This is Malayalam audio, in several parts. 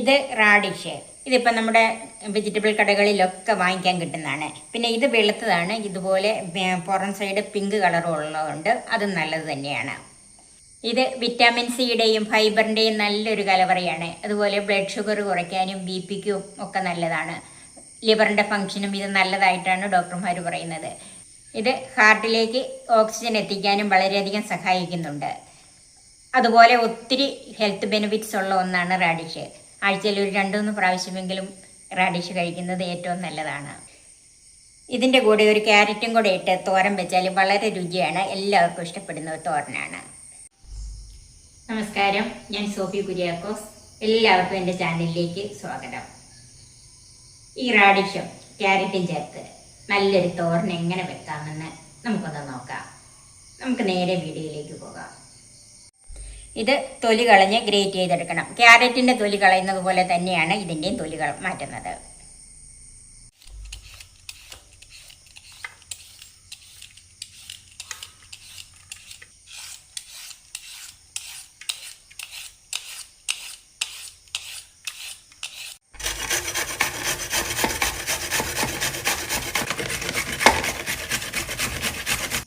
ഇത് റാഡിഷ് ഇതിപ്പോൾ നമ്മുടെ വെജിറ്റബിൾ കടകളിലൊക്കെ വാങ്ങിക്കാൻ കിട്ടുന്നതാണ്. പിന്നെ ഇത് വെളുത്തതാണ്. ഇതുപോലെ പുറം സൈഡ് പിങ്ക് കളറും ഉള്ളതുകൊണ്ട് അതും നല്ലത് തന്നെയാണ്. ഇത് വിറ്റാമിൻ സിയുടെയും ഫൈബറിന്റെയും നല്ലൊരു കലവറയാണ്. അതുപോലെ ബ്ലഡ് ഷുഗർ കുറയ്ക്കാനും ബി പിക്കും ഒക്കെ നല്ലതാണ്. ലിവറിന്റെ ഫങ്ഷനും ഇത് നല്ലതായിട്ടാണ് ഡോക്ടർമാർ പറയുന്നത്. ഇത് ഹാർട്ടിലേക്ക് ഓക്സിജൻ എത്തിക്കാനും വളരെയധികം സഹായിക്കുന്നുണ്ട്. അതുപോലെ ഒത്തിരി ഹെൽത്ത് ബെനിഫിറ്റ്സ് ഉള്ള ഒന്നാണ് റാഡിഷ് ആഴ്ചയിൽ ഒരു രണ്ടു മൂന്ന് പ്രാവശ്യമെങ്കിലും റാഡിഷ് കഴിക്കുന്നത് ഏറ്റവും നല്ലതാണ്. ഇതിന്റെ കൂടെ ഒരു ക്യാരറ്റും കൂടെ ഇട്ട് തോരൻ വെച്ചാൽ വളരെ രുചിയാണ്. എല്ലാവർക്കും ഇഷ്ടപ്പെടുന്ന ഒരു തോരനാണ്. നമസ്കാരം. ഞാൻ സോഫി കുര്യാക്കോസ്. എല്ലാവർക്കും എന്റെ ചാനലിലേക്ക് സ്വാഗതം. ഈ റാഡിഷും ക്യാരറ്റും ചേർത്ത് നല്ലൊരു തോരൻ എങ്ങനെ വെക്കാമെന്ന് നമുക്കൊന്ന് നോക്കാം. നമുക്ക് നേരെ വീഡിയോയിലേക്ക് പോകാം. ഇത് തൊലി കളഞ്ഞ് ഗ്രേറ്റ് ചെയ്തെടുക്കണം. ക്യാരറ്റിന്റെ തൊലി കളയുന്നത് പോലെ തന്നെയാണ് ഇതിന്റെയും തൊലി കള- മാറ്റുന്നത്.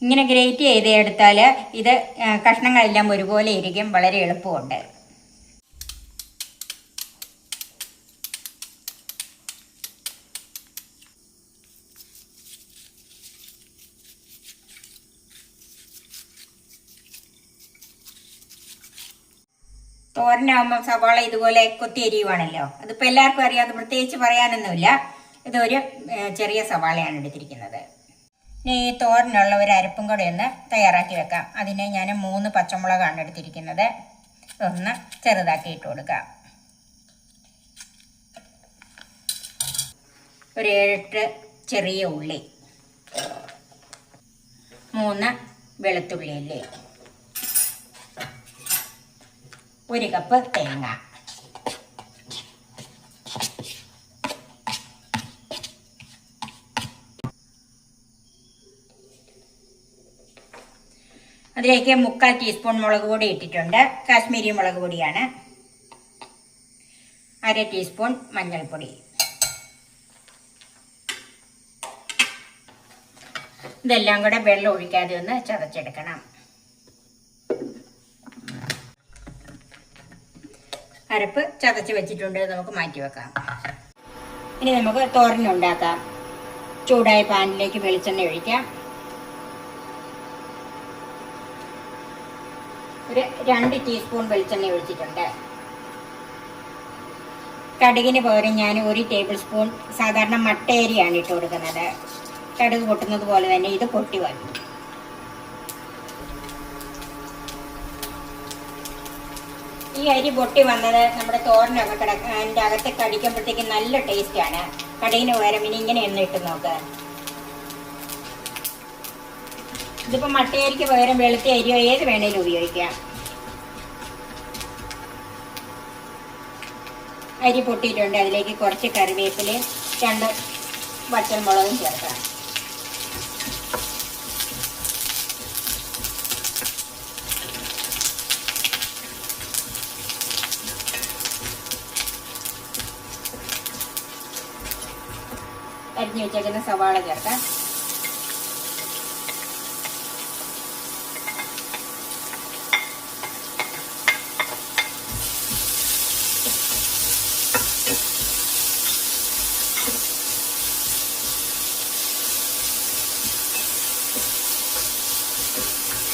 ഇങ്ങനെ ഗ്രേറ്റ് ചെയ്ത് എടുത്താൽ ഇത് കഷ്ണങ്ങളെല്ലാം ഒരുപോലെ ഇരിക്കും. വളരെ എളുപ്പമുണ്ട്. തോരനാകുമ്പോൾ സവാള ഇതുപോലെ കൊത്തി എരിയുവാണല്ലോ അതിപ്പോൾ എല്ലാവർക്കും അറിയാം. അത് പ്രത്യേകിച്ച് പറയാനൊന്നുമില്ല. ഇതൊരു ചെറിയ സവാളയാണ് എടുത്തിരിക്കുന്നത്. ഇനി ഈ തോരനുള്ള ഒരു അരപ്പും കൂടെ ഒന്ന് തയ്യാറാക്കി വെക്കാം. അതിനെ ഞാൻ മൂന്ന് പച്ചമുളകാണ് എടുത്തിരിക്കുന്നത്. ഒന്ന് ചെറുതാക്കി ഇട്ട് കൊടുക്കാം. ഒരു ഏഴെട്ട് ചെറിയ ഉള്ളി. മൂന്ന് വെളുത്തുള്ളി അല്ലേ? ഒരു കപ്പ് തേങ്ങ. അതിലേക്ക് മുക്കാൽ ടീസ്പൂൺ മുളക് പൊടി ഇട്ടിട്ടുണ്ട്. കാശ്മീരി മുളക് പൊടിയാണ്. അര ടീസ്പൂൺ മഞ്ഞൾപ്പൊടി. ഇതെല്ലാം കൂടെ വെള്ളം ഒഴിക്കാതെ ഒന്ന് ചതച്ചെടുക്കണം. അരപ്പ് ചതച്ച് വെച്ചിട്ടുണ്ട്. നമുക്ക് മാറ്റി വെക്കാം. ഇനി നമുക്ക് തോരനുണ്ടാക്കാം ചൂടായ പാനിലേക്ക് വെളിച്ചെണ്ണ ഒഴിക്കാം. ഒരു രണ്ട് ടീസ്പൂൺ വെളിച്ചെണ്ണ ഒഴിച്ചിട്ടുണ്ട്. കടുകിന് പകരം ഞാൻ ഒരു ടേബിൾ സ്പൂൺ സാധാരണ മട്ടയരിയാണ് ഇട്ട് കൊടുക്കുന്നത്. കടുക് പൊട്ടുന്നത് പോലെ തന്നെ ഇത് പൊട്ടി വന്നു. ഈ അരി പൊട്ടി വന്നത് നമ്മുടെ തോരനൊക്കെ കിടക്കാൻ അതിന്റെ അകത്ത് കടിക്കുമ്പോഴത്തേക്ക് നല്ല ടേസ്റ്റാണ് കടുകിന് പകരം ഇനി ഇങ്ങനെ എണ്ണ ഇട്ട് നോക്ക്. ഇതിപ്പോ മട്ടയരിക്ക് പകരം വെളുത്ത അരിയോ ഏത് വേണേലും ഉപയോഗിക്കാം. അരി പൊട്ടിയിട്ടുണ്ട്. അതിലേക്ക് കുറച്ച് കറിവേപ്പിൽ രണ്ട് വറ്റൽമുളകും ചേർക്കാം. അരിഞ്ഞു വെച്ചേക്കുന്ന സവാള ചേർക്കാം.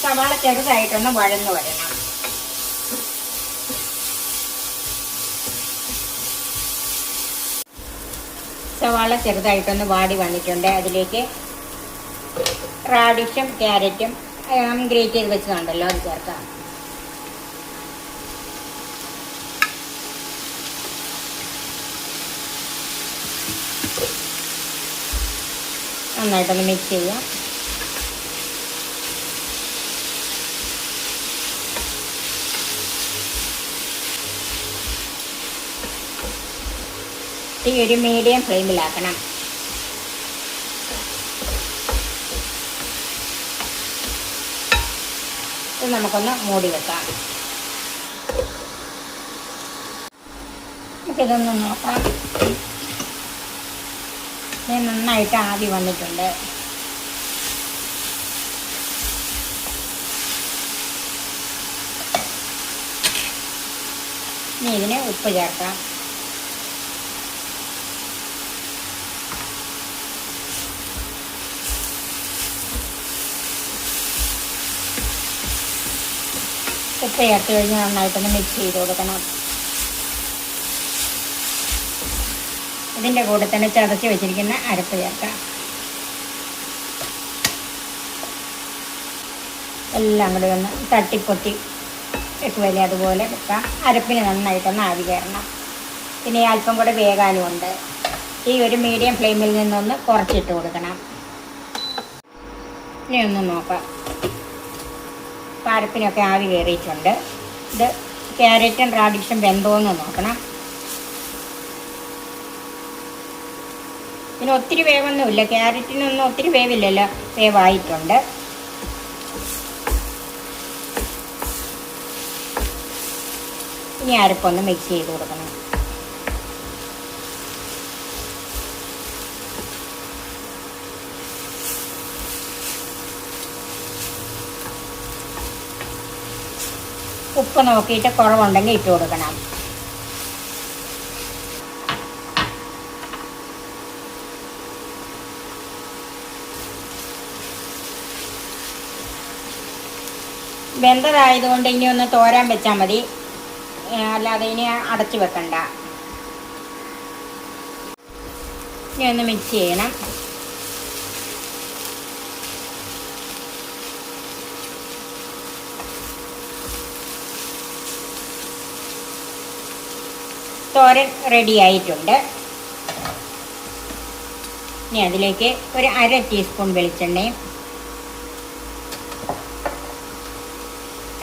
സവാള ചെറുതായിട്ടൊന്ന് വഴന്നു വരണം. സവാള ചെറുതായിട്ടൊന്ന് വാടി വന്നിട്ടുണ്ട്. അതിലേക്ക് റാഡിഷും ക്യാരറ്റും ഗ്രേറ്റ് ചെയ്ത് വെച്ചതുണ്ടല്ലോ അത് ചേർക്കാം. നന്നായിട്ടൊന്ന് മിക്സ് ചെയ്യാം. തീ ഒരു മീഡിയം ഫ്ലെയിമിലാക്കണം. ഇത് നമുക്കൊന്ന് മൂടി വെക്കാം. നമുക്കിതൊന്ന് നോക്കാം. ഇത് നന്നായിട്ട് ആവി വന്നിട്ടുണ്ട്. ഇനി ഇതിന് ഉപ്പ് ചേർക്കാം. ഉപ്പ് ചേർത്ത് കഴിഞ്ഞ് നന്നായിട്ടൊന്ന് മിക്സ് ചെയ്ത് കൊടുക്കണം. ഇതിന്റെ കൂടെ തന്നെ ചതച്ച് വെച്ചിരിക്കുന്ന അരപ്പ് ചേർക്കാം. എല്ലാം കൂടി ഒന്ന് തട്ടിപ്പൊട്ടി വെക്കുമല്ലേ അതുപോലെ വെക്കാം അരപ്പിന് നന്നായിട്ടൊന്ന് ആവി കയറണം. പിന്നെ അല്പം കൂടെ വേകാനുമുണ്ട് ഈ ഒരു മീഡിയം ഫ്ലെയിമിൽ നിന്നൊന്ന് കുറച്ചിട്ട് കൊടുക്കണം. ഇനി ഒന്ന് നോക്കാം. അരപ്പിനൊക്കെ ആവി കയറിയിട്ടുണ്ട്. ഇത് ക്യാരറ്റും റാഡിഷും വെന്തോന്ന് നോക്കണം. പിന്നെ ഒത്തിരി വേവൊന്നുമില്ല. ക്യാരറ്റിനൊന്നും ഒത്തിരി വേവില്ലല്ലോ. വേവായിട്ടുണ്ട്. ഇനി അരപ്പൊന്ന് മിക്സ് ചെയ്ത് കൊടുക്കണം. ഉപ്പ് നോക്കിയിട്ട് കുറവുണ്ടെങ്കിൽ ഇട്ട് കൊടുക്കണം. വെന്തതായതുകൊണ്ട് ഇനി ഒന്ന് തോരാൻ വെച്ചാൽ മതി. അല്ലാതെ ഇനി അടച്ചു വെക്കണ്ട. ഇനി ഒന്ന് മിക്സ് ചെയ്യണം. തോരൻ റെഡി ആയിട്ടുണ്ട്. ഇനി അതിലേക്ക് ഒരു അര ടീസ്പൂൺ വെളിച്ചെണ്ണയും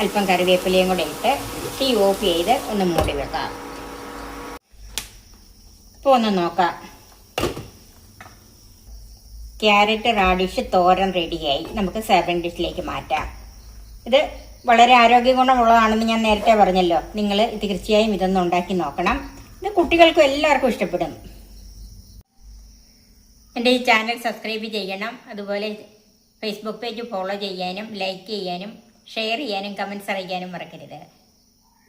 അല്പം കറിവേപ്പിലയും കൂടെ ഇട്ട് തീ ഓഫ് ചെയ്ത് ഒന്ന് മൂടി വെക്കാം. ഇപ്പോൾ ഒന്ന് നോക്കാം. ക്യാരറ്റ് റാഡിഷ് തോരൻ റെഡിയായി നമുക്ക് സെവൻ ഡിഷിലേക്ക് മാറ്റാം. ഇത് വളരെ ആരോഗ്യ ഗുണമുള്ളതാണെന്ന് ഞാൻ നേരത്തെ പറഞ്ഞല്ലോ. നിങ്ങൾ തീർച്ചയായും ഇതൊന്ന് ഉണ്ടാക്കി നോക്കണം. ഇത് കുട്ടികൾക്കും എല്ലാവർക്കും ഇഷ്ടപ്പെടും. എന്റെ ഈ ചാനൽ സബ്സ്ക്രൈബ് ചെയ്യണം. അതുപോലെ ഫേസ്ബുക്ക് പേജ് ഫോളോ ചെയ്യാനും ലൈക്ക് ചെയ്യാനും ഷെയർ ചെയ്യാനും കമൻസ് അറിയിക്കാനും മറക്കരുത്.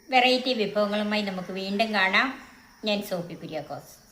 വെറൈറ്റി വിഭവങ്ങളുമായി നമുക്ക് വീണ്ടും കാണാം. ഞാൻ സോഫി കുര്യാക്കോസ്.